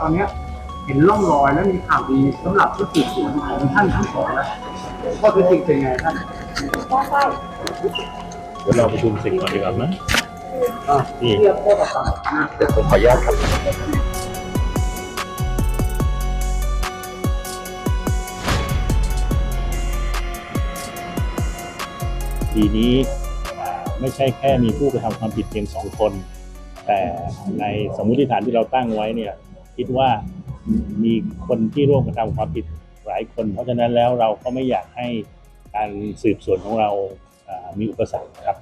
ตอนเนี้ยเห็นร่องรอยและมีข่าวดีสำหรับชุดสืบสวนของท่านทั้งสองแล้วข้อเท็จจริงเป็นไงท่านเดี๋ยวเราประชุมเสร็จก่อนดีกว่าไหมอ่านี่เทียบข้อต่างๆนะเดี๋ยวผมขออนุญาตครับทีนี้อ่าไม่ใช่แค่มีผู้กระทำความผิดเพียงสองคน แต่ในสมมุติฐานที่เราตั้งไว้เนี่ย คิดว่ามีคนที่ร่วมกระทำความผิดหลายคน เพราะฉะนั้นแล้วเราก็ไม่อยากให้การสืบสวนของเราอ่ามีอุปสรรคนะครับ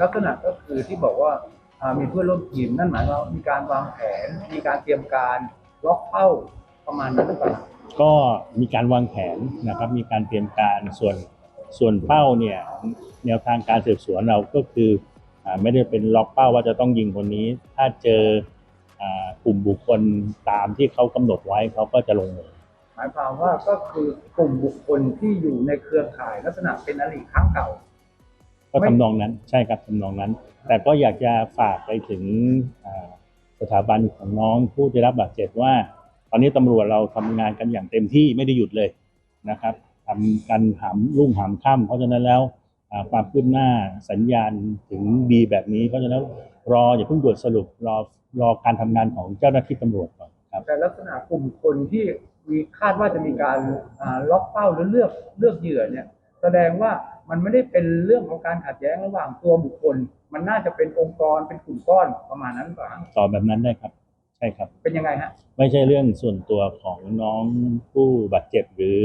ลักษณะก็คือที่บอกว่าอ่ามีเพื่อนร่วมทีมนั่นหมายความว่ามีการวางแผน มีการเตรียมการล็อกเป้าประมาณนั้นหรือเปล่าก็มีการวางแผนนะครับ มีการเตรียมการส่วนส่วนเป้าเนี่ยแนวทางการสืบสวนเราก็คืออาไม่ได้เป็นล็อกเป้าว่าจะต้องยิงคนนี้ ถ้าเจออ่าก ลุ่มบุคคลตามที่เขากำหนดไว้เขาก็จะลงมือหมายความว่าก็คือกลุ่มบุคคลที่อยู่ในเครือข่ายลักษณะเป็นอริครั้งเก่า ก็ทำนองนั้นใช่ครับทำนองนั้น แต่ก็อยากจะฝากไปถึงอ่าสถาบันของน้องผู้ได้รับบาดเจ็บว่า ตอนนี้ตำรวจเราทำงานกันอย่างเต็มที่ไม่ได้หยุดเลยนะครับทำกันหามรุ่งหามค่ำเพราะฉะนั้นแล้วอ่าความคืบหน้าสัญญาณถึงดีแบบนี้เพราะฉะนั้น รออย่าเพิ่งด่วนสรุปรอรอการทำงานของเจ้าหน้าที่ตำรวจก่อนครับแต่ลักษณะกลุ่มคนที่มีคาดว่าจะมีการอ่าล็อกเป้าหรือเลือกเลือกเหยื่อเนี่ย แสดงว่ามันไม่ได้เป็นเรื่องของการขัดแย้งระหว่างตัวบุคคล มันน่าจะเป็นองค์กรเป็นกลุ่มก้อนประมาณนั้นหรือเปล่าตอบแบบนั้นได้ครับ ใช่ครับ เป็นยังไงฮะไม่ใช่เรื่องส่วนตัวของน้องผู้บาดเจ็บหรือ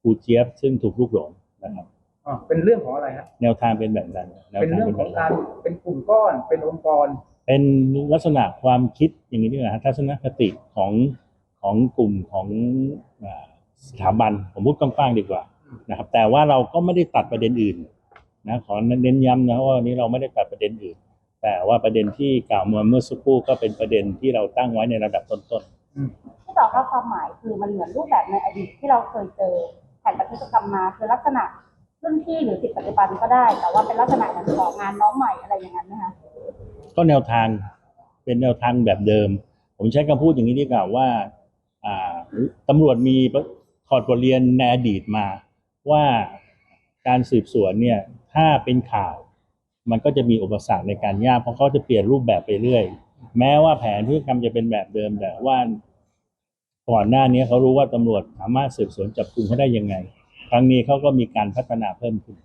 ครูเจี๊ยบซึ่งถูกลูกหลงนะครับ อ่าเป็นเรื่องของอะไรฮะแนวทางเป็นแบบนั้นแนวเป็นทางเรื่องเป็นขแบองบกานั้นรเป็นกลุ่มก้อนเป็นองค์กร เป็นลักษณะความคิดอย่างนี้ดีกว่าฮะทัศนคติของของกลุ่มของอ่าสถาบันผมพูดกว้างๆดีกว่านะครับ แต่ว่าเราก็ไม่ได้ตัดประเด็นอื่นนะขอเน้นย้ำนะว่าวันนี้เราไม่ได้ตัดประเด็นอื่น แต่ว่าประเด็นที่กล่าวมาเมื่อสักครู่ก็เป็นประเด็นที่เราตั้งไว้ในระดับต้นๆ ที่ต่อเข้าความหมายคือมันเหมือนรูปแบบในอดีตที่เราเคยเจอแผนปฏิบัติกรรมมาคือลักษณะ รุ่นพี่หรือสิทธิปัจจุบันก็ได้ แต่ว่าเป็นลักษณะเหมือนของงานน้องใหม่อะไรอย่างนั้นนะคะก็แนวทางเป็นแนวทางแบบเดิม ผมใช้คำพูดอย่างนี้ดีกว่าว่าตำรวจมีถอดบทเรียนในอดีตมา ว่าการสืบสวนเนี่ยถ้าเป็นข่าว มันก็จะมีอุปสรรคในการยากเพราะเขาจะเปลี่ยนรูปแบบไปเรื่อย แม้ว่าแผนพฤติกรรมจะเป็นแบบเดิมแต่ว่าก่อนหน้านี้เขารู้ว่าตำรวจสามารถสืบสวนจับกลุ่มเขาได้ยังไง ครั้งนี้เขาก็มีการพัฒนาเพิ่มขึ้น